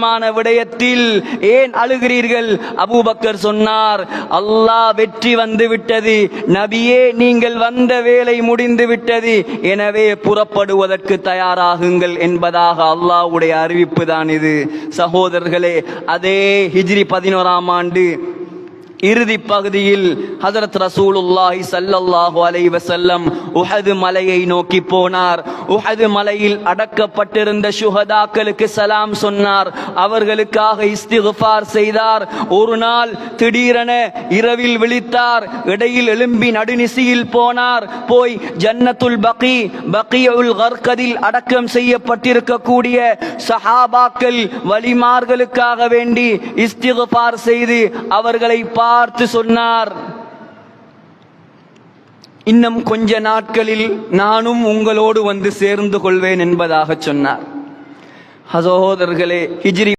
விடயத்தில் ஏன் அழுகிறீர்கள்? அபூபக்கர் சொன்னார் அல்லாஹ் வெற்றி வந்து விட்டது. நபியே நீங்கள் வந்த வேலை முடிந்து விட்டது. எனவே புறப்படுவதற்கு தயாராகுங்கள் என்பதாக அல்லாஹ்வுடைய அறிவிப்பு தான் இது. சகோதரர்களே அதே ஹிஜ்ரி பதினோராம் ஆண்டு இறுதி பகுதியில் ஹசரத் ரசூலுல்லாஹி சல்லல்லாஹு அலைஹி வஸல்லம் உஹது மலையை நோக்கி போனார். உஹது மலையில் அடக்கப்பட்டிருந்த சுஹதாக்களுக்கு சலாம் சொன்னார். அவர்களுக்காக இஸ்திக்ஃபார் செய்தார். ஒரு நாள் திடீரென இரவில் விழித்தார். இடையில் எழும்பி நடுநிசியில் போனார். போய் ஜன்னத்துல் பகி பகியுல் கர்கதில் அடக்கம் செய்யப்பட்டிருக்கக்கூடிய சஹாபாக்கள் வலிமார்களுக்காக வேண்டி இஸ்திகுஃபார் செய்து அவர்களை பார்த்து சொன்னார். இன்னும் கொஞ்ச நாட்களில் நானும் உங்களோடு வந்து சேர்ந்து கொள்வேன் என்பதாக சொன்னார். சகோதரர்களே ஹிஜ்ரி